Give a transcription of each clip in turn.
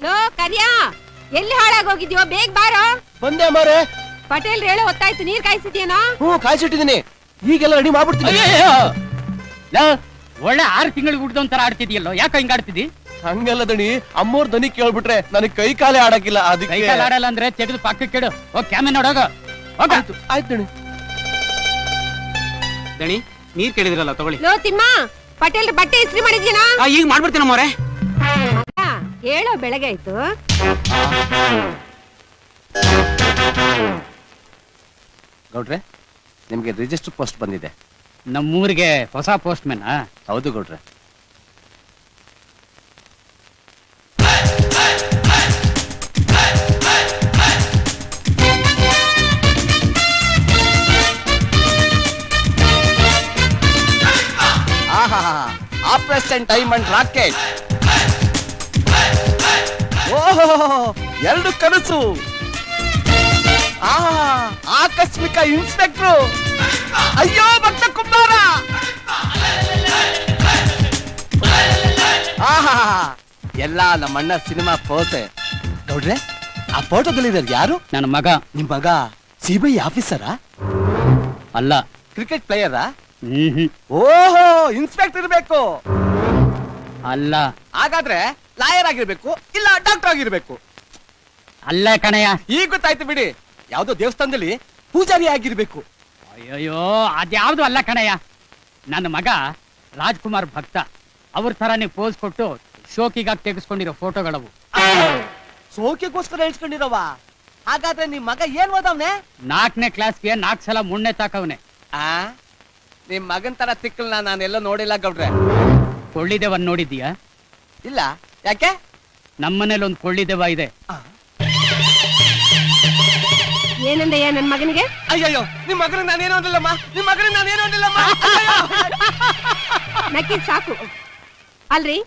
Low ಕರಿಯಾ. ಎಲ್ಲಿ ಹಾಳಾಗೋಗಿದ್ಯೋ ಬೇಗ ಬಾರೋ. ಬಂದೆ ಮಾರೆ ಪಟೇಲ್ ಹೇಳೋ ಹೊತ್ತಾಯ್ತು ನೀರ್ ಕಾಯಿಸಿದ್ಯೇನೋ? ಹ್ಞೂ ಕಾಯಿಸಿಟ್ಟಿದ್ದೀನಿ. ಈಗೆಲ್ಲ ರೆಡಿ ಮಾಡ್ಬಿಡ್ತೀನಿ. ಅಯ್ಯಯ್ಯೋ! ಲೋ, ಒಳ್ಳೆ ಆರು ತಿಂಗಳಿಗೆ ಹುಡ್ದೊಂಥರ ಆಡ್ತಿದ್ಯಲ್ಲೋ? ಯಾಕೆ ಹಿಂಗ್ ಆಡ್ತಿದ್ದಿ? ಹಂಗಲ್ಲ ದಣಿ ಅಮ್ಮೋರ್ ದನಿ ಕೇಳ್ಬಿಟ್ರೆ ನನಗೆ ಕೈ ಕಾಲೇ ಆಡಕ್ಕಿಲ್ಲ ಕೈ ಅದಕ್ಕೆ ಕಾಲು ಆಡಲ್ಲ ಅಂದ್ರೆ ತೆಗೆದು ಪಕ್ಕಕ್ಕೆ ಕೇಳು ಓ ಕ್ಯಾಮೆ ನೋಡೋಗ ಹೋಗ. ಆಯ್ತು ಆಯ್ತು ದಣಿ. ದಣಿ ನೀರ್ ಕೇಳಿದ್ರಲ್ಲ ತಗೊಳ್ಳಿ. ಲೋ ತಿಮ್ಮ. ಪಟೇಲ್ ಬಟ್ಟೆ ಇಸ್ತ್ರಿ ಮಾಡಿದ್ಯೇನೋ? ಆ, ಈಗ ಮಾಡ್ಬಿಡ್ತೀನಿ ಅಮ್ಮವ್ರೆ. ಮಗ ಹೇಳೋ ಬೆಳಗ್ಗೆ ಆಯ್ತು. ಗೌಡ್ರೆ ನಿಮ್ಗೆ ರಿಜಿಸ್ಟರ್ ಪೋಸ್ಟ್ ಬಂದಿದೆ. ನಮ್ಮೂರಿಗೆ ಹೊಸ ಪೋಸ್ಟ್ ಮ್ಯಾನ್ ಹೌದು ಗೌಡ್ರೆ. Operation diamond rocket. ಎರಡು ಕನಸು. ಆಕಸ್ಮಿಕ ಇನ್ಸ್ಪೆಕ್ಟ್ರು. ಅಯ್ಯೋ ಭಕ್ತ ಕುಂಬಾರ. ಆಹಾ ಎಲ್ಲ ನಮ್ಮಣ್ಣ ಸಿನಿಮಾ ಪೋತೆ. ನೋಡ್ರೆ ಆ ಫೋಟೋದಲ್ಲಿ ಇರೋದು ಯಾರು? ನನ್ನ ಮಗ. ನಿಮ್ ಮಗ ಸಿಬಿಐ ಆಫೀಸರಾ? ಅಲ್ಲ. ಕ್ರಿಕೆಟ್ ಪ್ಲೇಯರಾ? ಹ್ಮ್ ಹ್ಮ್. ಓಹೋ ಇನ್ಸ್ಪೆಕ್ಟರ್ ಇರ್ಬೇಕು. ಅಲ್ಲ. ಹಾಗಾದ್ರೆ ಲಾಯರ್ ಆಗಿರ್ಬೇಕು ಇಲ್ಲ ಡಾಕ್ಟರ್ ಆಗಿರ್ಬೇಕು. ಅಲ್ಲ ಕಣಯ್ಯ. ಈಗ ಗೊತ್ತಾಯ್ತು ಬಿಡಿ ಯಾವ್ದೋ ದೇವಸ್ಥಾನದಲ್ಲಿ ಪೂಜಾರಿ ಆಗಿರ್ಬೇಕು. ಅಯ್ಯಯ್ಯೋ ಅದ್ಯಾವ್ದು ಅಲ್ಲ ಕಣಯ್ಯ. ನನ್ನ ಮಗ ರಾಜ್ಕುಮಾರ್ ಭಕ್ತ ಅವ್ರ ತರಾನೇ ಪೋಸ್ ಕೊಟ್ಟು ಶೋಕಿಗಾಗಿ ತೆಗೆಸ್ಕೊಂಡಿರೋ ಫೋಟೋಗಳವು. ಶೋಕಿಗೋಸ್ಕರ ಹೇಳ್ಸ್ಕೊಂಡಿರವ ಹಾಗಾದ್ರೆ ನಿಮ್ ಮಗ ಏನ್ ಓದವ್ನೆ? ನಾಲ್ಕನೇ ಕ್ಲಾಸ್ಗೆ ನಾಲ್ಕು ಸಲ ಮುಣ್ಣೆ ತಾಕವ್ನೆ. ಆ? ನಿಮ್ ಮಗನ್ ತರ ತಿಕ್ಕಲ್ನ ನಾನೆಲ್ಲ ನೋಡಿಲ್ಲ ಗೌಡ್ರೆ. ಕೊಳ್ಳಿದೆವನ್ ನೋಡಿದ್ದೀಯಾ? ಇಲ್ಲ. ಯಾಕೆ? ನಮ್ಮನೇಲಿ ಒಂದು ಕೊಳ್ಳಿದೆವ ಇದೆ. ಏನಂದಯ್ಯ ನನ್ ಮಗನಿಗೆ? ಅಯ್ಯಯ್ಯೋ ನಿಮ್ ಮಗನ ನಾನೇನು ಅಂದಿಲ್ಲಮ್ಮ? ನಿಮ್ ಮಗನ ನಾನೇನು ಅಂದಿಲ್ಲಮ್ಮ? ನಕ್ಕಿದ್ ಸಾಕು. ಅಲ್ರಿ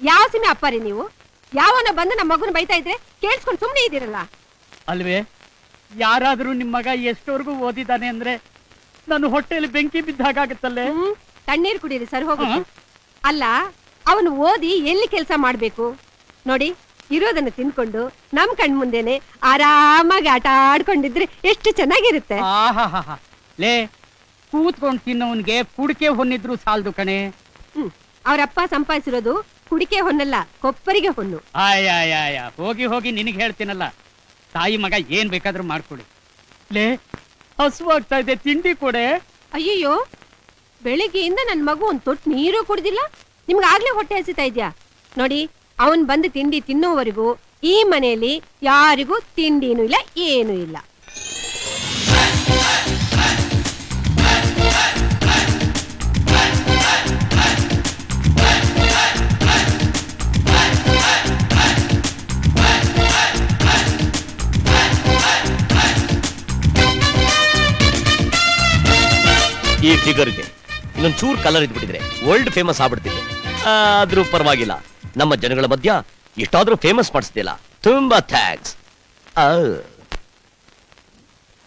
ಯಾವ ಸಿಮೆ ಅಪ್ಪಾರಿ ನೀವು? ಯಾವನ ಬಂದು ನಮ್ಮ ಮಗನ ಬೈತಾ ಇದ್ರೆ ಕೇಳಿಸ್ಕೊಂಡು ಸುಮ್ಮನೆ ಇದ್ದೀರಲ್ಲ? ಅಲ್ವೇ ಯಾರಾದ್ರೂ ನಿಮ್ ಮಗ ಎಷ್ಟವರೆಗೂ ಓದಿದ್ದಾನೆ ಅಂದ್ರೆ ನನ್ನ ಹೊಟ್ಟೆಯಲ್ಲಿ ಬೆಂಕಿ ಬಿದ್ದಾಗತ್ತಲ್ಲೇ ತಣ್ಣೀರ್ ಕುಡೀರಿ ಸರಿ ಹೋಗುತ್ತೆ ಹ್ಮ್. ಅಲ್ಲ ಅವನು ಓದಿ ಎಲ್ಲಿ ಕೆಲಸ ಮಾಡಬೇಕು? ನೋಡಿ ಇರೋದನ್ನ ತಿನ್ಕೊಂಡು ನಮ್ ಕಣ್ ಮುಂದೆನೆ ಆರಾಮಾಗಿ ಆಟ ಆಡ್ಕೊಂಡಿದ್ರೆ ಎಷ್ಟು ಚೆನ್ನಾಗಿರುತ್ತೆ. ಆಹಾಹಾಹಾ. ಲೇ ಕೂತ್ಕೊಂಡು ತಿನ್ನೋನ್ಗೆ ಕುಡಿಕೆ ಹೊನ್ನಿದ್ರು ಸಾಲದು ಕಣೆ. ಹ್ಮ್ ಅವರಪ್ಪ ಸಂಪಾದಿಸಿರೋದು ಕುಡಿಕೆ ಹೊನ್ನಲ್ಲ ಕೊಪ್ಪರಿಗೆ ಹೊನ್ನು. ಆಯಾಯ ಹೋಗಿ ಹೋಗಿ ನಿನಗೆ ಹೇಳ್ತೀನಲ್ಲ. ತಾಯಿ ಮಗ ಏನ್ ಬೇಕಾದ್ರೂ ಮಾಡ್ಕೊಡಿ. ಲೇ ಹಸುವಾಗ್ತಾ ಇದೆ ತಿಂಡಿ ಕೊಡೆ. ಅಯ್ಯಯ್ಯೋ ಬೆಳಿಗ್ಗೆಯಿಂದ ನನ್ನ ಮಗು ಒಂದು ತೊಟ್ಟು ನೀರು ಕುಡ್ದಿಲ್ಲ. ನಿಮ್ಗೆ ಆಗ್ಲೇ ಹೊಟ್ಟೆ ಹಸಿತಾ ಇದೆಯಾ? ನೋಡಿ, ಅವನ್ ಬಂದು ತಿಂಡಿ ತಿನ್ನೋವರೆಗೂ ಈ ಮನೆಯಲ್ಲಿ ಯಾರಿಗೂ ತಿಂಡಿನೂ ಇಲ್ಲ, ಏನೂ ಇಲ್ಲ. ಈ ಫಿಗರ್ಗೆ ಇನ್ನೊಂದ್ ಚೂರ್ ಕಲರ್ ಇದ್ಬಿಟ್ಟಿದ್ರೆ ವರ್ಲ್ಡ್ ಫೇಮಸ್ ಆಗ್ಬಿಡ್ತಿದೆ ಆದ್ರೂ ಪರವಾಗಿಲ್ಲ. ನಮ್ಮ ಜನಗಳ ಮಧ್ಯ ಇಷ್ಟಾದ್ರೂ ಫೇಮಸ್ ಮಾಡಿಸ್ತಿಲ್ಲ. ತುಂಬಾ ಥ್ಯಾಂಕ್ಸ್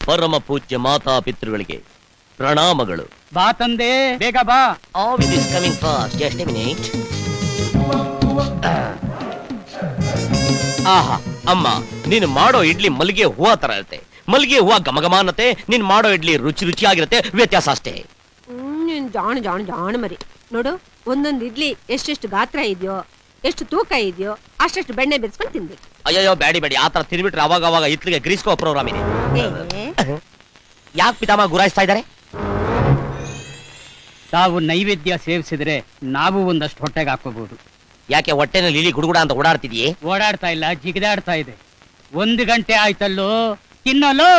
ಪರಮ ಪೂಜ್ಯ ಮಾತಾ ಪಿತೃಗಳಿಗೆ ಪ್ರಣಾಮಗಳು. ಬಾ ತಂದೆ ಬೇಗ ಬಾ. All is coming fast just minute ಆಹಾ ಅಮ್ಮ ನೀನು ಮಾಡೋ ಇಡ್ಲಿ ಮಲ್ಲಿಗೆ ಹೂವ ತರ ಇರುತ್ತೆ. ಮಲ್ಲಿಗೆ ಹೂವ ಘಮಘಮಾನತೆ ನೀನ್ ಮಾಡೋ ಇಡ್ಲಿ ರುಚಿ ರುಚಿಯಾಗಿರುತ್ತೆ ವ್ಯತ್ಯಾಸ ಅಷ್ಟೇ. ಜಾಣ ಜಾಣ ಜಾಣ ಮರಿ. ನೋಡು ಒಂದೊಂದು ಇಡ್ಲಿ ಎಷ್ಟೆಷ್ಟು ಗಾತ್ರ ಇದೆಯೋ ಎಷ್ಟು ತೂಕ ಇದೆಯೋ ಅಷ್ಟೆಷ್ಟು ಬೆಣ್ಣೆ ಬೆರೆಸ್ಕೊಂಡು ತಿನ್ಬೇಕು. ಅಯ್ಯೋ ಬ್ಯಾಡಿ ಬ್ಯಾಡಿ ಆತರ ತಿನ್ಬಿಟ್ರೆ ಅವಾಗ ಅವಾಗ ಇತ್ಲಿಗೆ ಗ್ರೀಸ್ಕೋ ಪ್ರೋಗ್ರಾಮ್ ಇದೆ. ಏ, ಯಾಕೆ ಪಿತಾಮ ಗುರಾಯಿಸ್ತಾ ಇದ್ದಾರೆ? ತಾವು ನೈವೇದ್ಯ ಸೇವಿಸಿದ್ರೆ ನಾವು ಒಂದಷ್ಟು ಹೊಟ್ಟೆಗೆ ಹಾಕೋಬಹುದು ಯಾಕೆ ಹೊಟ್ಟೆನಲ್ಲಿ ಇಲಿ ಗುಡುಗುಡ ಅಂತ ಓಡಾಡ್ತಿದ್ಯೇ? ಓಡಾಡ್ತಾ ಇಲ್ಲ ಜಿಗಿದಾಡ್ತಾ ಇದೆ. ಒಂದು ಗಂಟೆ ಆಯ್ತಲ್ಲೋ ತಿನ್ನಲು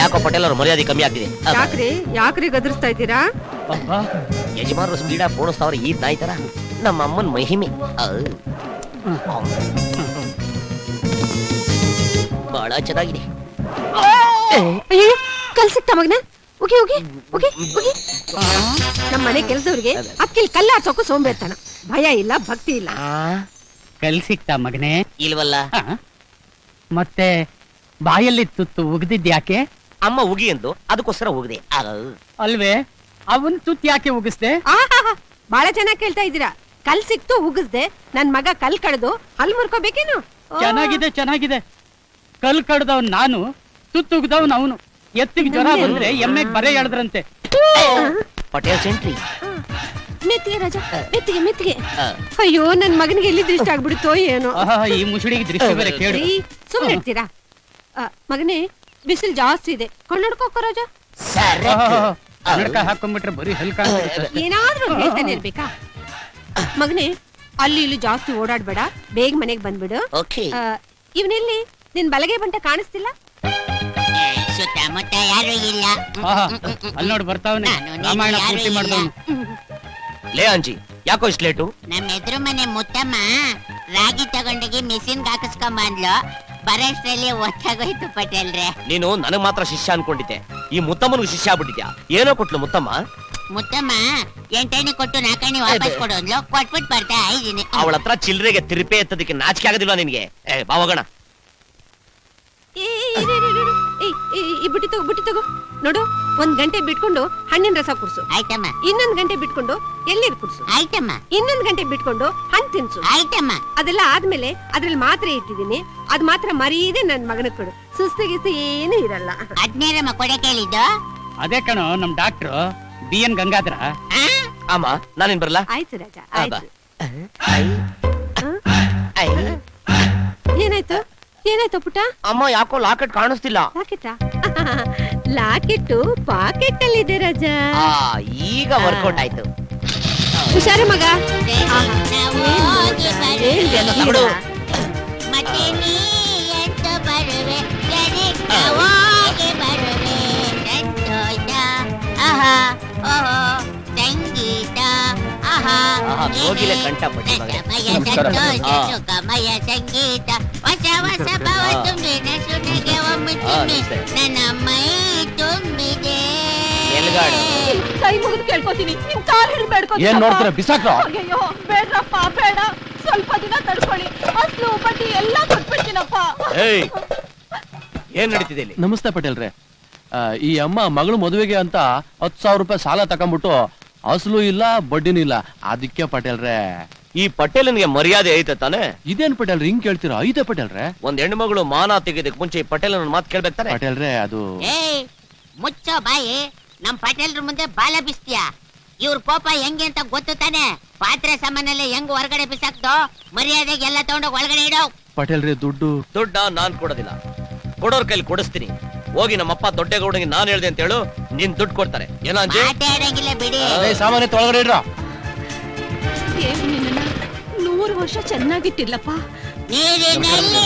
ಯಾಕೋ ಪಟೇಲ್ ಅವ್ರ ಮರ್ಯಾದೆ ಕಮ್ಮಿ ಆಗ್ತಿದೆ. ಯಾಕ್ರಿ ಯಾಕ್ರಿ ಗದರಿಸ್ತಾ ಇದ್ದೀರಾ? ಯಜಮಾನರು ಸ್ಪೀಡ ಪೋಣಿಸ್ತಾವ್ರೆ ಈ ತಾಯಿ ತರ. ನಮ್ಮ ಅಮ್ಮನ ಮಹಿಮೆ. ಬಹಳ ಚೆನ್ನಾಗಿದೆ. ಅಯ್ಯೋ ಕಲ್ಸಕ್ತ ಮಗನ? ಉಗಿ ಉಗಿ ಉಗಿ ಉಗಿ ನಮ್ಮ ಮನೆ ಕೆಲಸದವ್ರಿಗೆ ಅಕ್ಕಿಲ್ ಕಲ್ಲಾರ್ಸೋಕು ಸೋಂಬೇರ್ತನ ಭಯ ಇಲ್ಲ ಭಕ್ತಿ ಇಲ್ಲ. ಕಲ್ ಸಿಕ್ತಾ ಮಗನೇ? ಇಲ್ವಲ್ಲ? ಆ? ಮತ್ತೆ ಬಾಯಲ್ಲಿ ತುತ್ತು ಉಗ್ದಿದ್ಯಾಕೆ ಅಮ್ಮ ಉಗಿ ಎಂದು ಅದಕ್ಕೋಸ್ಕರ ಹೋಗಿದೆ ಅಲ್ವೇ? ಅವನ್ ತುತ್ ಯಾಕೆ ಉಗಿಸ್ದೆ? ಆಹಾಹಾ ಬಹಳ ಚೆನ್ನಾಗಿ ಕೇಳ್ತಾ ಇದ್ದೀರಾ. ಕಲ್ ಸಿಕ್ತು ಉಗಿಸ್ದೆ. ನನ್ ಮಗ ಕಲ್ ಕಡ್ದು ಹಲ್ ಮುರ್ಕೋಬೇಕೇನು? ಚೆನ್ನಾಗಿದೆ ಚೆನ್ನಾಗಿದೆ. ಕಲ್ ಕಡ್ದವ್ ನಾನು ತುತ್ತುಗ್ದವ್ನು ಅವನು. ಎತ್ತಿಗೆ ಜ್ವರ ಬಂದ್ರೆ ಎಮ್ಮೆಗ್ ಬರೆ ಎಳದ್ರಂತೆ. ಪಟೇಲ್ ಸೆಂಟ್ರಿ ಮೆತ್ತಿಗೆ ರಾಜ ಮೆತ್ತಿಗೆ ಮೆತ್ತಿಗೆ. ಅಯ್ಯೋ ನನ್ ಮಗನಿಗೆ ಎಲ್ಲಿ ದೃಷ್ಟಿ ಆಗ್ಬಿಡುತ್ತೋ ಏನೋ. ಆಹಾ ಈ ಮುಸುಡಿಗೆ ದೃಷ್ಟಿ ಬೇರೆ ಕೇಳು. ಸುಮ್ಮನೆ ಸುಮ್ನೆ ಇರ್ತೀರಾ? ಆ, ಮಗನೇ ಬಿಸಿಲು ಜಾಸ್ತಿ ಇದೆ. ಕಣ್ಣಡ್ಕೋಕೋ ರಾಜ. ಕನ್ನಡಕ ಹಾಕೊಂಡ್ಬಿಟ್ರೆ ಬರೀ ಹಲ್ಕ. ಏನಾದ್ರೂ ಹೇಳ್ತಾನೆ ಇರ್ಬೇಕಾ ಮಗನೇ ಅಲ್ಲಿ ಇಲ್ಲಿ ಜಾಸ್ತಿ ಓಡಾಡ್ಬೇಡ ಬೇಗ ಮನೆಗೆ ಬಂದ್ಬಿಡು. ಓಕೆ. ಇವನೆಲ್ಲಿ ನಿನ್ ಬಲಗೆ ಬಂಟ ಕಾಣಿಸ್ತಿಲ್ಲ? ಸುತ್ತಮುತ್ತ ಯಾರು ಇಲ್ಲ. ಅಲ್ಲಿ ನೋಡಿ ಬರ್ತಾವನೆ. ನಾನು ರಾಮಾಯಣ ಯಾರು ಪೂರ್ತಿ ಇಲ್ಲ. ಮಾಡ್ದವನು. ಲೇ ಅಂಜಿ ಯಾಕೋ ಇಷ್ಟು ಲೇಟು ನಮ್ಮ ಎದುರು ಮನೆ ಮುತ್ತಮ್ಮ ರಾಗಿ ತಗೊಂಡೋಗಿ ಮಿಷಿನ್ ಹಾಕಿಸ್ಕೊಂಬ ಅಂದ್ಲು ಬರೋಷ್ಟ್ರಲ್ಲಿ ಒತ್ತಾಗೋಯ್ತು ಪಟೇಲ್ರೆ. ನೀನು ನನಗ್ ಮಾತ್ರ ಶಿಷ್ಯ ಅನ್ಕೊಂಡಿದ್ದೆ. ಈ ಮುತ್ತಮ್ಮನಿಗೆ ಶಿಷ್ಯ ಆಗ್ಬಿಟ್ಟಿದ್ಯಾ? ಏನೋ ಕೊಟ್ಲು ಮುತ್ತಮ್ಮ? ಮುತ್ತಮ್ಮ ಎಂಟಣಿ ಕೊಟ್ಟು ನಾಲ್ಕಣಿ ವಾಪಸ್ ಕೊಡು ಅಂದ್ಲು. ಕೊಟ್ಬಿಟ್ಟು ಬರ್ತಾ ಇದ್ದೀನಿ ಅವಳ ಹತ್ರ ಚಿಲ್ರೆಗೆ ತಿರುಪೆ ಎತ್ತದಕ್ಕೆ ನಾಚಿಕೆ ಆಗೋದಿಲ್ವಾ ನಿನ್ಗೆ? ಏ ಬಾವಗಣ ಏ, ಇರು, ಇರು, ಇರು, ಇರು. ಏಯ್, ಏ, ಈ ಬುಟ್ಟಿ ತಗೋ ಬುಟ್ಟಿ ತಗೋ. ನೋಡು ಒಂದ್ ಗಂಟೆ ಬಿಟ್ಕೊಂಡು ಹಣ್ಣಿನ ರಸ ಕುಡ್ಸು. ಆಯ್ತಮ್ಮ. ಇನ್ನೊಂದ್ ಗಂಟೆ ಬಿಟ್ಕೊಂಡು ಎಲ್ಲಿರ್ ಕುಡ್ಸು. ಆಯ್ತಮ್ಮ. ಇನ್ನೊಂದ್ ಗಂಟೆ ಬಿಟ್ಕೊಂಡು ಹಣ್ಣು ತಿನ್ಸು. ಆಯ್ತಮ್ಮ. ಅದೆಲ್ಲ ಆದ್ಮೇಲೆ ಅದ್ರಲ್ಲಿ ಮಾತ್ರ ಇಟ್ಟಿದ್ದೀನಿ. ಅದ್ ಮಾತ್ರ ಮರೀದೆ ನನ್ ಮಗನ ಕೊಡು. ಸುಸ್ತು ಗಿಸ್ತು ಏನು ಇರಲ್ಲ. ಅದ್ನೇರಮ್ಮ ಕೊಡೆ ಕೇಳಿದ್ದು? ಅದೇ ಕಣೋ ನಮ್ ಡಾಕ್ಟ್ರು ಬಿ ಎನ್ ಗಂಗಾಧರ. ಆ? ಅಮ್ಮ ನಾನೇನ್ ಬರಲ್ಲ ಆಯ್ತು ರಾಜ. ಆಯ್ತು. ಏನಾಯ್ತು? ಏನಾಯ್ತು ಪುಟ್ಟ? ಅಮ್ಮ ಯಾಕೋ ಲಾಕೆಟ್ ಕಾಣಿಸ್ತಿಲ್ಲ. ಲಾಕೆಟಾ ಲಾಕೆಟ್ಟು ಪಾಕೆಟ್ ಅಲ್ಲಿ ಇದೆ ರಾಜ. ಆ ಈಗ ವರ್ಕೌಟ್ ಆಯ್ತು. ಹುಷಾರು ಮಗ? Oh. ಮತ್ತೆ ನೀ ಬರುವೆ? ಹೋಗಿ ಬರುವೆ ಆಹಾ ಓಹೋ. ಆಹಾ. ಆಹಾ, ಕೋಗಿಲೆ ಕಂಠ ಪಟ್ಟಿ ಮಗನೇ. ರಸಮಯ ನಮಸ್ಕಾರ. ಸಂತೋಷ ಸಂಗೀತ. ಹೊಸ ಹೊಸ ಭಾವ ಆ. ತುಂಬಿನ ಸುನಗೆ ಒಮ್ಮೆ ಆ, ತುಂಬಿ ನಮಸ್ತೆ. ನನ್ನ ಮೈ ತುಂಬಿದೆ. ಎಲ್ಗಾಡು? ಕೈ ಮುಗಿದು ಕೇಳ್ಕೊತೀನಿ. ನಿಮ್ ಕಾಲ್ ಹಿಡಿದು ಏನ್ ನೋಡ್ತೀರ ಬಿಸಾಕ್ರ? ಅಯ್ಯೋ ಬೇಡ್ರಪ್ಪ ಬೇಡ. ಸ್ವಲ್ಪ ದಿನ ತಡ್ಕೊಳ್ಳಿ. ಅಸ್ಲು ಬಡ್ಡಿ ಎಲ್ಲ ಕೊಟ್ಬಿಡ್ತೀನಪ್ಪ. ಏಯ್ ಏನ್ ನಡೀತಿದೆ ಇಲ್ಲಿ? ನಮಸ್ತೆ ಪಟೇಲ್ರೆ. ಆ, ಈ ಅಮ್ಮ ಮಗಳು ಮದುವೆಗೆ ಅಂತ ಹತ್ತು ಸಾವಿರ ರೂಪಾಯಿ ಸಾಲ ತಕೊಂಡ್ಬಿಟ್ಟು ಅಸಲು ಇಲ್ಲ ಬಡ್ಡಿನೂ ಇಲ್ಲ. ಅದಕ್ಕೆ ಪಟೇಲ್ರೆ. ಈ ಪಟೇಲನ್ಗೆ ಮರ್ಯಾದೆ ಐತೆ ತಾನೆ? ಇದೇನ್ ಪಟೇಲ್ ಹಿಂಗ್ ಕೇಳ್ತೀರಾ? ಐತೆ ಪಟೇಲ್ರೆ? ಒಂದ್ ಹೆಣ್ಮಗಳು ಮಾನ ತೆಗೆದಕ್ ಮುಂಚೆ ಈ ಪಟೇಲನ ಮಾತು ಕೇಳ್ಬೇಕಾರೆ ತಾನೆ? ಪಟೇಲ್ರೆ ಅದು ಏಯ್ ಮುಚ್ಚೋ ಬಾಯಿ. ನಮ್ ಪಟೇಲ್ರ ಮುಂದೆ ಬಾಲ ಬಿಸ್ತೀಯ. ಇವ್ರ ಕೋಪ ಹೆಂಗೆ ಅಂತ ಗೊತ್ತು ತಾನೆ? ಪಾತ್ರೆ ಸಾಮಾನೆಲ್ಲ ಹೆಂಗ್ ಹೊರಗಡೆ ಬಿಸಾಕ್ತೋ ಮರ್ಯಾದೆಗೆ ಎಲ್ಲ ತಗೊಂಡೋಗಿ ಒಳಗಡೆ ಇಡೋ. ಪಟೇಲ್ರೆ ದುಡ್ಡು. ದುಡ್ಡ ನಾನ್ ಕೊಡೋದಿಲ್ಲ. ಕೊಡೋರ್ ಕೈಲಿ ಕೊಡಿಸ್ತೀನಿ. ಹೋಗಿ ನಮ್ಮಪ್ಪ ದೊಡ್ಡಗೌಡನಿಗೆ ನಾನು ಹೇಳ್ದೆ ಅಂತ ಹೇಳು ನಿನ್ ದುಡ್ಡು ಕೊಡ್ತಾರೆ. ಏನ ಅಂಜಿ? ಮಾತಾಡಂಗಿಲ್ಲ ಬಿಡಿ. ಸಾಮಾನ್ಯ ತೊಳಗಡೆ ಇಡ್ರ. ನೂರು ವರ್ಷ ಚೆನ್ನಾಗಿಟ್ಟಿಲ್ಲಪ್ಪ. ನೀರಿನಲ್ಲಿ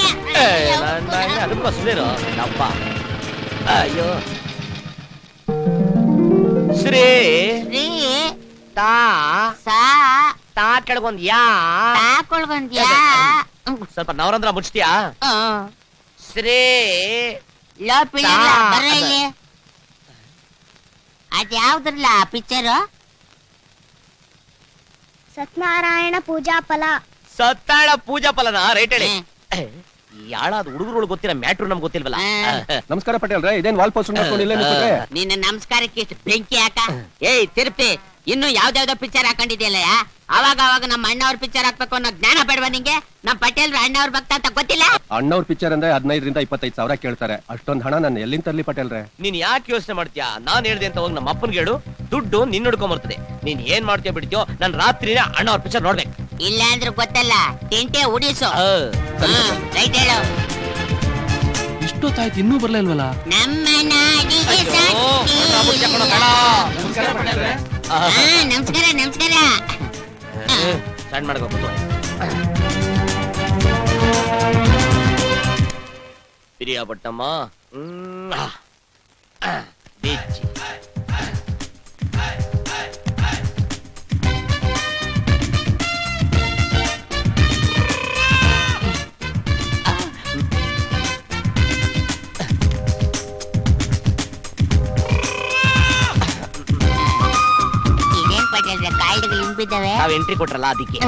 ಅದಕ್ಕೋಸ್ಕರ ನಪ್ಪ ಅಯ್ಯೋ. ಶ್ರೀ. ರೀ ತಾ. ಸಾ. ತಾ ಕೆಳಗೊಂದ್ ಯಾ ತಾಕೊಳ್ಬಂದ್ಯಾ ಸ್ವಲ್ಪ ನವರಂದ್ರ ಮುಚ್ತೀಯಾ? ಶ್ರೀ. ಲೋ ಇಲ್ಲಿ ಅದ್ಯಾವ್ದ್ರಲ್ಲ ಪಿಕ್ಚರ್ ಸತ್ಯನಾರಾಯಣ ಪೂಜಾ ಫಲ. ಸತ್ತಾಳ ಪೂಜಾ ಫಲನ? ರೈಟ್ ಹೇಳಿ. ಯಾಳಾದ ಹುಡುಗರುಗಳು ಗೊತ್ತಿರೋ ಮ್ಯಾಟ್ರು ನಮ್ಗೆ ಗೊತ್ತಿಲ್ವಲ್ಲ? ನಮಸ್ಕಾರ ನಮಸ್ಕಾರ ಪಟೇಲ್ರೆ ಇದೇನ್ ವಾಲ್ ಪೋಸ್ಟ್ ಮಾಡ್ಕೊಂಡಿಲ್ಲ ನಿನ್ನ ನಮಸ್ಕಾರಕ್ಕೆ ಇಷ್ಟು ಬೆಂಕಿ ಹಾಕ. ಏಯ್ ತಿರುಪಿ ಇನ್ನು ಯಾವ್ದಾವ್ದೋ ಪಿಕ್ಚರ್ ಹಾಕೊಂಡಿದ್ಯಲ್ಲ ಅವಾಗ ಅವಾಗ ನಮ್ಮ ಅಣ್ಣವ್ರ ಪಿಕ್ಚರ್ ಹಾಕ್ಬೇಕು ಅನ್ನೋ ಜ್ಞಾನ ಬೇಡವಾ ನಿಂಗೆ? ನಮ್ಮ ಪಟೇಲ್ ಅಣ್ಣವ್ರ ಭಕ್ತ ಅಂತ ಗೊತ್ತಿಲ್ಲ? ಅಣ್ಣವ್ರ ಪಿಕ್ಚರ್ ಅಂದ್ರೆ ಹದಿನೈದರಿಂದ ಇಪ್ಪತ್ತೈದು ಸಾವಿರ ಕೇಳ್ತಾರೆ. ಅಷ್ಟೊಂದ್ ಹಣ ನಾನು ಎಲ್ಲಿಂದ ತರ್ಲಿ ಪಟೇಲ್ರೆ? ನೀನ್ ಯಾಕೆ ಯೋಚನೆ ಮಾಡ್ತೀಯಾ? ನಾನ್ ಹೇಳ್ದೆ ಅಂತ ಹೋಗಿ ನಮ್ಮ ಅಪ್ಪನ್ ಹೇಳು. ದುಡ್ಡು ನಿನ್ ಹುಡ್ಕೊಂಬರ್ತದೆ. ನೀನ್ ಏನ್ ಮಾಡ್ತೀಯ ಬಿಡ್ತೀಯೋ ನಾನ್ ರಾತ್ರಿನೇ ಅಣ್ಣವ್ರ ಪಿಕ್ಚರ್ ನೋಡ್ಬೇಕು. ಇಲ್ಲ ಅಂದ್ರೆ ಗೊತ್ತಲ್ಲ ತಿಂಟೆ ಉಡಿಸು. ಆ, ರೈಟ್ ಹೇಳು. ಇಷ್ಟೊತ್ತಾಯ್ತು ಇನ್ನೂ ಬರ್ಲೇ ಇಲ್ವಲ್ಲ ನಮ್ಮ ನಾಡಿಗೆ ಅಯ್ಯೋ, ಸಾಕ್ಷಿ. ಹೊರ್ಟ್ರ ಬಿಡ್ತೀಯ ಕಣೋ, ಬೇಡ. ಆ, ಆ, ನಮಸ್ಕಾರ ನಮಸ್ಕಾರ. ಸಣ್ಣ ಮಾಡ್ಬೇಕು ಪಿರಿಯಾಪಟ್ಟಮ್ಮ ಹ್ಮ್, ಇದೆಲ್ಲ ಕಾಯಿಲೆಗಳು ಇಂಬಿದ್ದಾವೆ ನಾವು ಎಂಟ್ರಿ ಕೊಟ್ರಲ್ಲ ಅದಕ್ಕೆ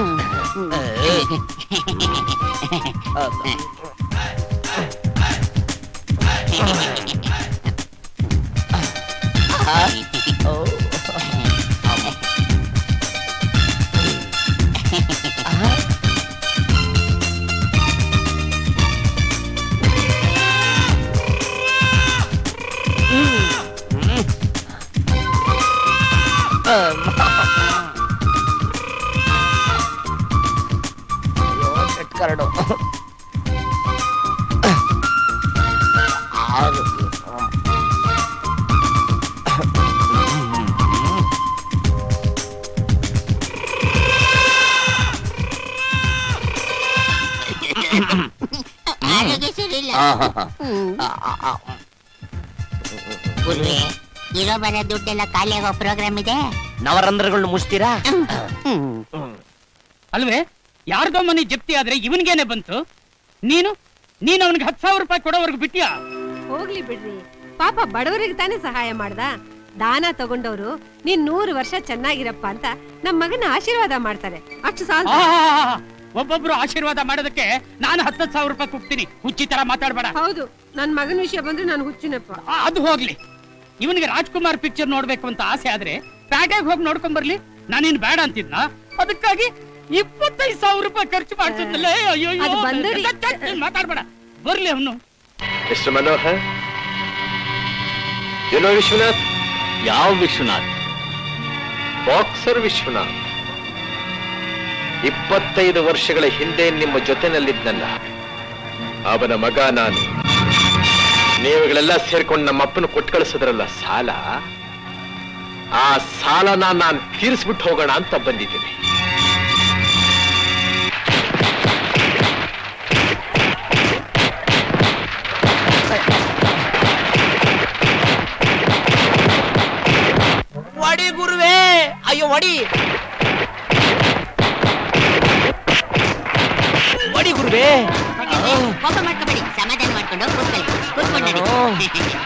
Um... करडो ಇರೋ ಬರೋ ದುಡ್ಡೆಲ್ಲ ಖಾಲಿ ಆಗೋ ಪ್ರೋಗ್ರಾಮ್ ಇದೆ ನವರಂಧ್ರಗಳು ಮುಚ್ತೀರಾ ಅಲ್ವೇ ಯಾರ್ದೋ ಮನೆ ಜಪ್ತಿ ಆದ್ರೆ ಇವನ್ಗೇನೆ ಬಂತು? ನೀನು? ನೀನು ಅವನಿಗೆ ಹತ್ತು ಸಾವಿರ ರೂಪಾಯಿ ಕೊಡೋವರೆಗೂ ಬಿಟ್ಟಿಯಾ? ಹೋಗ್ಲಿ ಬಿಡ್ರಿ. ಪಾಪ ಬಡವರಿಗೆ ತಾನೇ ಸಹಾಯ ಮಾಡ್ದ. ದಾನ ತಗೊಂಡವರು ನೀನ್ ನೂರು ವರ್ಷ ಚೆನ್ನಾಗಿರಪ್ಪ ಅಂತ ನಮ್ ಮಗನ ಆಶೀರ್ವಾದ ಮಾಡ್ತಾರೆ. ಅಷ್ಟು ಸಾಲ. ಒಬ್ಬೊಬ್ರು ಆಶೀರ್ವಾದ ಮಾಡೋದಕ್ಕೆ ನಾನು ಹತ್ತತ್ತು ಸಾವಿರ ರೂಪಾಯಿ ಕೊಡ್ತೀನಿ. ಹುಚ್ಚಿ ತರ ಮಾತಾಡ್ಬೇಡ. ಹೌದು ನನ್ ಮಗನ ವಿಷಯ ಬಂದ್ರೆ ನಾನು ಹುಚ್ಚಿನಪ್ಪ. ಆ, ಅದು ಹೋಗ್ಲಿ. ಇವನಿಗೆ ರಾಜ್ಕುಮಾರ್ ಪಿಕ್ಚರ್ ನೋಡ್ಬೇಕು ಅಂತ ಆಸೆ ಆದ್ರೆ ಪ್ಯಾಟೆಗೆ ಹೋಗಿ ನೋಡ್ಕೊಂಡ್ ಬರ್ಲಿ. ನಾನೇನ್ ಬೇಡ ಅಂತಿದ್ನ? ಅದಕ್ಕಾಗಿ ಇಪ್ಪತ್ತೈದು ಸಾವಿರ ರೂಪಾಯಿ ಖರ್ಚು ಮಾಡ್ತಿದ್ದಲ್ಲ ಅಯ್ಯೋ. ಅದು ಮಾತಾಡ್ಬೇಡ. ಬರ್ಲಿ ಅವನು. ಮಿಸ್ಟರ್ ಮನೋಹರ್? ಏನೋ ವಿಶ್ವನಾಥ್? ಯಾವ ವಿಶ್ವನಾಥ್? ಬಾಕ್ಸರ್ ವಿಶ್ವನಾಥ್. ಇಪ್ಪತ್ತೈದು ವರ್ಷಗಳ ಹಿಂದೆ ನಿಮ್ಮ ಜೊತೆನಲ್ಲಿದ್ದನಲ್ಲ ಅವನ ಮಗ ನಾನು. ನೀವುಗಳೆಲ್ಲ ಸೇರ್ಕೊಂಡು ನಮ್ಮ ಅಪ್ಪನ ಕೊಟ್ಟು ಕಳಿಸಿದ್ರಲ್ಲ ಸಾಲ? ಆ ಸಾಲನ ನಾನು ತೀರಿಸ್ಬಿಟ್ಟು ಹೋಗೋಣ ಅಂತ ಬಂದಿದ್ದೀನಿ. ಅಯ್ಯೋ ವಡಿ ವಡಿ ಗುರುವೇ ಕೋಪ ಮಾಡ್ಕೊಬೇಡಿ ಸಮಾಧಾನ ಮಾಡ್ಕೊಂಡು ಕೂತ್ಕೊಳ್ಳಿ ಕೂತ್ಕೊಂಡಿ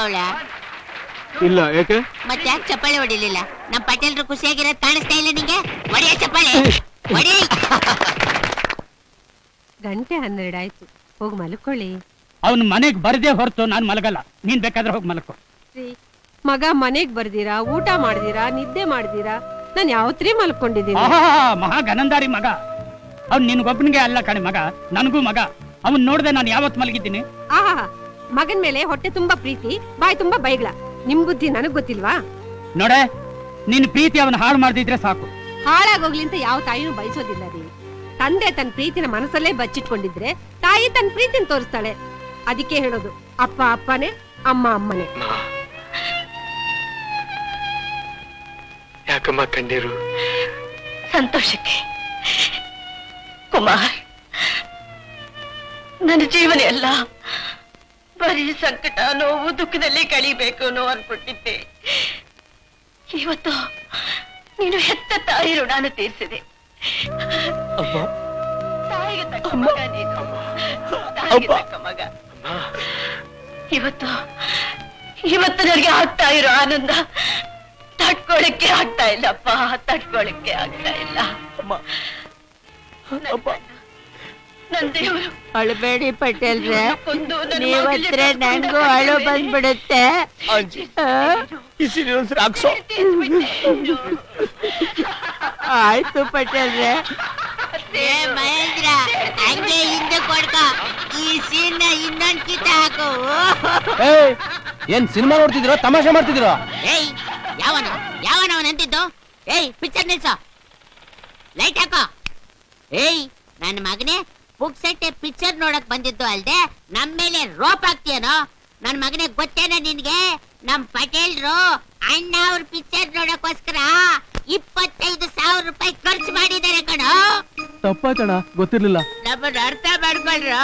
ಅಜ್ಜಿ ಇಲ್ಲ ಯಾಕೆ? ಮತ್ತೆ ಯಾಕೆ ಚಪ್ಪಾಳೆ ಹೊಡಿಲಿಲ್ಲ. ನಮ್ ಪಟೇಲ್ರು ಖುಷಿಯಾಗಿರೋದ್ ಕಾಣಿಸ್ತಾ ಇಲ್ಲ ನಿಂಗೆ? ಒಡೆಯ ಚಪ್ಪಾಳೆ. ಒಡಿ ಗಂಟೆ ಹನ್ನೆರಡು ಆಯ್ತು. ಹೋಗಿ ಮಲ್ಕೊಳ್ಳಿ. ಅವನು ಮನೆಗ್ ಬರ್ದೇ ಹೊರತು ನಾನ್ ಮಲಗಲ್ಲ. ನೀನ್ ಬೇಕಾದ್ರೆ ಹೋಗಿ ಮಲಕೋ. ರೀ, ಮಗ ಮನೆಗ್ ಬರ್ದಿರಾ? ಊಟ ಮಾಡ್ದಿರಾ? ನಿದ್ದೆ ಮಾಡ್ದಿರಾ? ನಾನು ಯಾವತ್ರೀ ಮಲ್ಕೊಂಡಿದ್ದೀನಿ? ಆಹಾ ಮಹಾ ಗನಂದಾರಿ ಮಗ. ಅವ್ನ್ ನಿನ್ಗೊಬ್ಬನಿಗೆ ಅಲ್ಲ ಕಣೆ ಮಗ. ನನಗೂ ಮಗ. ಅವನ್ ನೋಡ್ದೆ ನಾನು ಯಾವತ್ ಮಲಗಿದ್ದೀನಿ? ಆಹಾ ಮಗನ್ ಮೇಲೆ ಹೊಟ್ಟೆ ತುಂಬಾ ಪ್ರೀತಿ ಬಾಯಿ ತುಂಬಾ ಬೈಗಳ. ನಿಮ್ ಬುದ್ಧಿ ನನಗ್ ಗೊತ್ತಿಲ್ವಾ? ನೋಡೆ ನಿನ್ ಪ್ರೀತಿ ಅವನ್ ಹಾಳು ಮಾಡ್ದಿದ್ರೆ ಸಾಕು. ಹಾಳಾಗೋಗ್ಲಿ ಅಂತ ಯಾವ ತಾಯಿನೂ ಬಯಸೋದಿಲ್ಲ ರೀ. ತಂದೆ ತನ್ನ ಪ್ರೀತಿನ ಮನಸ್ಸಲ್ಲೇ ಬಚ್ಚಿಟ್ಕೊಂಡಿದ್ರೆ ತಾಯಿ ತನ್ನ ಪ್ರೀತಿನ ತೋರಿಸ್ತಾಳೆ. ಅದಕ್ಕೆ ಹೇಳೋದು ಅಪ್ಪ ಅಪ್ಪನೇ ಅಮ್ಮ ಅಮ್ಮನೇ. ಯಾಕಮ್ಮ ಕಣ್ಣೀರು? ಸಂತೋಷಕ್ಕೆ. ಕುಮಾರ್ ನನ್ನ ಜೀವನ ಎಲ್ಲ ಬರೀ ಸಂಕಟ ನೋವು ದುಃಖದಲ್ಲಿ ಕಳಿಬೇಕು ಅನ್ನೋ ಅನ್ಬಿಟ್ಟಿದ್ದೆ. ಇವತ್ತು ನೀನು ಹೆತ್ತ ತಾಯಿ ಋಣಾನ ತೀರಿಸಿದೆ. ತಾಯಿಗೆ ತಕ್ಕ ಮಗ ನೀನು. ತಾಯಿಗೆ ತಕ್ಕ ಮಗ. ಇವತ್ತು ಇವತ್ತು ನನಗೆ ಆಗ್ತಾ ಇರೋ ಆನಂದ ತಡ್ಕೊಳಕ್ಕೆ ಆಗ್ತಾ ಇಲ್ಲಪ್ಪ ತಡ್ಕೊಳಕ್ಕೆ ಆಗ್ತಾ ಇಲ್ಲ. ನನ್ ಅಳಬೇಡಿ ಪಟೇಲ್ರೆ. ನೀವತ್ರ ನಂಗೂ ಅಳು ಬಂದ್ಬಿಡುತ್ತೆ. ಆಯ್ತು ಪಟೇಲ್ರೆ. ಏ ಮಹೇಂದ್ರ ಹಂಗೆ ಹಿಂದೆ ಕೊಡ್ಕ. ಈ ಸೀನ್ ಇನ್ನೊಂದ್ ಕಿತ್ತ ಹಾಕು. ಏನ್ ಸಿನಿಮಾ ನೋಡ್ತಿದ್ದೀರೋ? ತಮಾಷೆ ಮಾಡ್ತಿದ್ದೀರೋ? ಏಯ್ ಯಾವನ? ಯಾವನ ಅವನ್ ಅಂತಿದ್ದು? ಏಯ್ ಪಿಕ್ಚರ್ ನಿಲ್ಸ. ಲೈಟ್ ಹಾಕೋ. ಏಯ್ ನನ್ನ ಮಗನೇ ಪುಕ್ಸಟ್ಟೆ ಪಿಕ್ಚರ್ ನೋಡಕ್ ಬಂದಿದ್ದು ಅಲ್ದೆ ನಮ್ ಮೇಲೆ ರೋಪ್ ಹಾಕ್ತೀಯನೋ? ನನ್ ಮಗನೇ ಗೊತ್ತೇನ ನಿನ್ಗೆ? ನಮ್ ಪಟೇಲ್ರು ಅಣ್ಣ ಅವ್ರ ಪಿಕ್ಚರ್ ನೋಡಕ್ಕೋಸ್ಕರ ಇಪ್ಪತ್ತೈದು ಸಾವಿರ ರೂಪಾಯಿ ಖರ್ಚು ಮಾಡಿದ್ದಾರೆ ಕಣೋ. ತಪ್ಪಾಯ್ತಣ ಗೊತ್ತಿರ್ಲಿಲ್ಲ. ನಮ್ಮನ್ನ ಅರ್ಥ ಮಾಡ್ಕೊಳ್ರು.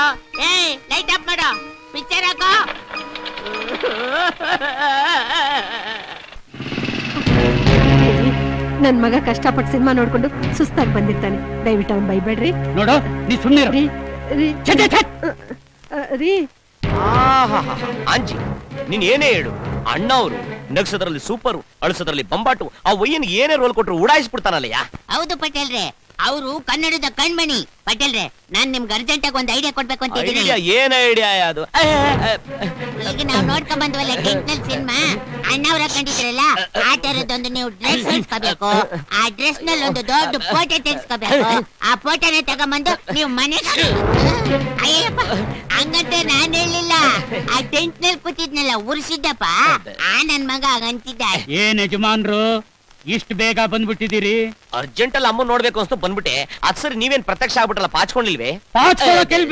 ಏಯ್ ಲೈಟ್ ಅಪ್ ಮಾಡೋ. ಪಿಕ್ಚರ್ ಹಾಕೋ. ನನ್ ಮಗ ಕಷ್ಟಪಟ್ಟು ಸಿನಿಮಾ ನೋಡ್ಕೊಂಡು ಸುಸ್ತಾಗಿ ಬಂದಿರ್ತಾನೆ. ದಯವಿಟ್ಟು ಅವ್ನ್ ಬೈಬೇಡ್ರಿ. ನೋಡು ನೀ ಸುಮ್ಮನೆ ರೀ ರೀ. ಛೆ, ಛೆ, ಛೆ. ಅ, ರೀ. ಆಹಾಹಾ. ಅಂಜಿ ನೀನ್ ಏನೇ ಹೇಳು. ಅಣ್ಣ ಅವರು ನಗ್ಸೋದ್ರಲ್ಲಿ ಸೂಪರು ಅಳಿಸೋದ್ರಲ್ಲಿ ಬಂಬಾಟು ಆ ಒಯ್ಯನ್ ಏನೇ ರೋಲ್ ಕೊಟ್ರು ಉಡಾಯಿಸ್ಬಿಡ್ತಾನಲ್ಲಯ್ಯ. ಹೌದು ಪಟೇಲ್ರೆ. ಅವರು ಕನ್ನಡದ ಕಣ್ಮಣಿ. ಪಟೇಲ್ರೆ ನಾನ್ ನಿಮ್ಗೆ ಅರ್ಜೆಂಟ್ ಆಗಿ ಒಂದ್ ಐಡಿಯಾ ಕೊಡ್ಬೇಕು ಅಂತ ಇದ್ದೀನಿ. ಐಡಿಯಾ ಏನ್ ಐಡಿಯಾ ಅದು? ಈಗ ನಾವು ನೋಡ್ಕೊಂಡ್ ಬಂದ್ವಲ್ಲ ಟೆಂಟ್ನಲ್ ಸಿನಿಮಾ ಅಣ್ಣವ್ರ ಕಂಡಿದ್ರಲ್ಲ ಆ ತರದೊಂದು ನೀವು ಡ್ರೆಸ್ ಹೊಲ್ಸ್ಕೋಬೇಕು. ಆ ಡ್ರೆಸ್ನಲ್ಲಿ ಒಂದು ದೊಡ್ಡ ಫೋಟೋ ತೆಗ್ಸ್ಕೋಬೇಕು. ಆ ಫೋಟೋನ ತಗೊಂಬಂದು ನೀವು ಮನೆಗೆ ಅಯ್ಯಪ್ಪ ಹಂಗಂತ ನಾನ್ ಹೇಳಿಲ್ಲ. ಆ ಟೆಂಟ್ನಲ್ಲಿ ಕೂತಿದ್ನಲ್ಲ ಉರ್ಸಿದ್ದಪ್ಪ. ಆ ನನ್ ಮಗ ಹಂಗಂತಿದ್ದ ಏನ್ ಯಜಮಾನ್ರು? ಇಷ್ಟು ಬೇಗ ಬಂದ್ಬಿಟ್ಟಿದ್ದೀರಿ? ಅರ್ಜೆಂಟ್ ಅಲ್ಲಿ ಅಮ್ಮ ನೋಡ್ಬೇಕು ಅನ್ಸ್ತು ಬಂದ್ಬಿಟ್ಟೆ. ಅದ್ ಸರಿ ನೀವೇನ್ ಪ್ರತ್ಯಕ್ಷ ಆಗ್ಬಿಟ್ಟಲ್ಲ ಪಾಚ್ಕೊಂಡಿಲ್ವೇ?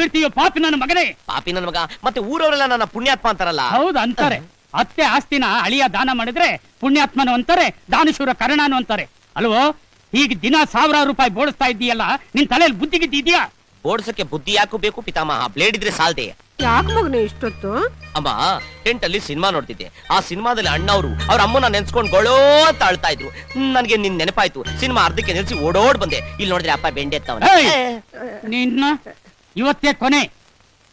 ಬಿಡ್ತೀಯೋ ಪಾಪಿ ನನ್ನ ಮಗನೇ? ಪಾಪಿ ನನ್ ಮಗ. ಮತ್ತೆ ಊರವರೆಲ್ಲ ನನ್ನ ಪುಣ್ಯಾತ್ಮ ಅಂತಾರಲ್ಲ? ಹೌದು ಅಂತಾರೆ. ಅತ್ತೆ ಆಸ್ತಿನ ಅಳಿಯ ದಾನ ಮಾಡಿದ್ರೆ ಪುಣ್ಯಾತ್ಮನು ಅಂತಾರೆ ದಾನಶೂರ ಕರ್ಣನು ಅಂತಾರೆ. ಅಲ್ವೋ ಈಗ ದಿನ ಸಾವಿರಾರು ರೂಪಾಯಿ ಬೋಡಿಸ್ತಾ ಇದ್ದೀಯಲ್ಲ ನಿನ್ ತಲೆಯಲ್ಲಿ ಬುದ್ಧಿಗಿದ್ದೀಯಾ ಓಡ್ಸಕ್ಕೆ ಬುದ್ಧಿ ಯಾಕೋ ಬೇಕು ಪಿತಾಮಹ? ಬ್ಲೇಡ್ ಇದ್ರೆ ಸಾಲ್ದೆ. ಯಾಕೆ ಮಗನು ಇಷ್ಟೊತ್ತು? ಅಮ್ಮ ಟೆಂಟ್ ಅಲ್ಲಿ ಸಿನಿಮಾ ನೋಡ್ತಿದ್ದೆ. ಆ ಸಿನಿಮಾದಲ್ಲಿ ಅಣ್ಣವ್ರು ಅವ್ರ ಅಮ್ಮನ ನೆನ್ಸ್ಕೊಂಡ್ ಗೊಳೋ ಅಂತ ಅಳ್ತಾ ಇದ್ರು. ನನಗೆ ನಿನ್ ನೆನಪಾಯ್ತು. ಸಿನಿಮಾ ಅರ್ಧಕ್ಕೆ ನಿಲ್ಸಿ ಓಡೋಡ್ ಬಂದೆ. ಇಲ್ಲಿ ನೋಡಿದ್ರೆ ಅಪ್ಪ ಬೆಂಡೆ ಎತ್ತವನ. ನಿನ್ನ? ಇವತ್ತೇ ಕೊನೆ.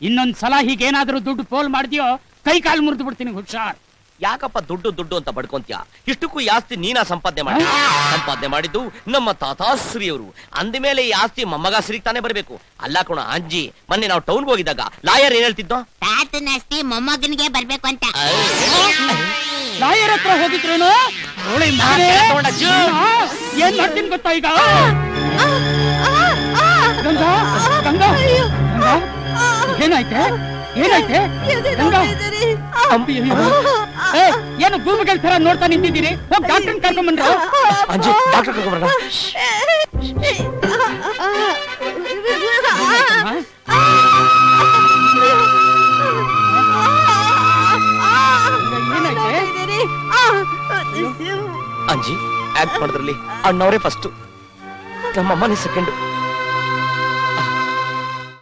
ಇನ್ನೊಂದ್ ಸಲ ಹೀಗೇನಾದ್ರೂ ದುಡ್ಡು ಪೋಲ್ ಮಾಡಿದ್ಯೋ ಕೈ ಕಾಲು ಮುರಿದು ಬಿಡ್ತೀನಿ ಹುಷಾರ್. ಯಾಕಪ್ಪ ದುಡ್ಡು ದುಡ್ಡು ಅಂತ ಪಡ್ಕೊಂತೀಯ? ಇಷ್ಟಕ್ಕೂ ಈ ಆಸ್ತಿ ನೀನಾ ಸಂಪಾದನೆ ಮಾಡಿ ಸಂಪಾದನೆ ಮಾಡಿದ್ದು ನಮ್ಮ ತಾತಾಶ್ರೀಯವರು. ಅಂದಮೇಲೆ ಈ ಆಸ್ತಿ ಮೊಮ್ಮಗ ತಾನೇ ಬರಬೇಕು. ಅಲ್ಲ ಕಣ ಅಂಜಿ ಮೊನ್ನೆ ನಾವು ಟೌನ್ ಹೋಗಿದ್ದಾಗ ಲಾಯರ್ ಏನ್ ಹೇಳ್ತಿದ್ದೋ ತಾತನ ಆಸ್ತಿ ಮೊಮ್ಮಗನಿಗೆ ಬರ್ಬೇಕು ಅಂತ. ಲಾಯರ್ ಹತ್ರ ಹೋಗಿದ್ರೇನು. ಏನ್ ಮಾಡ್ತೀನಿ ಗೊತ್ತಾ ಈಗ? ಗಂಗಾ ಗಂಗಾ ಏನಾಯ್ತೆ? ಏನಾಯ್ತೆ ಗಂಗಾ ಅಯ್ಯಯ್ಯೋ. ಏ, ಏನು ಭೂಮಿಗಳ ತರ ನೋಡ್ತಾ ನಿಂತಿದ್ದೀರಿ ಹೋಗಿ ಡಾಕ್ಟರ್ ಕರ್ಕೊಂಡ್ಬಂದ್ರು ಅಂಜಿ ಡಾಕ್ಟರ್ ಕರ್ಕೊಂಡ್ಬರೋಣ ಏನಾಯ್ತೆ ಅಂಜಿ ಆಕ್ಟ್ ಮಾಡೋದ್ರಲ್ಲಿ ಅಣ್ಣವರೇ ಫಸ್ಟ್ ನಮ್ಮಮ್ಮನೇ ಸೆಕೆಂಡ್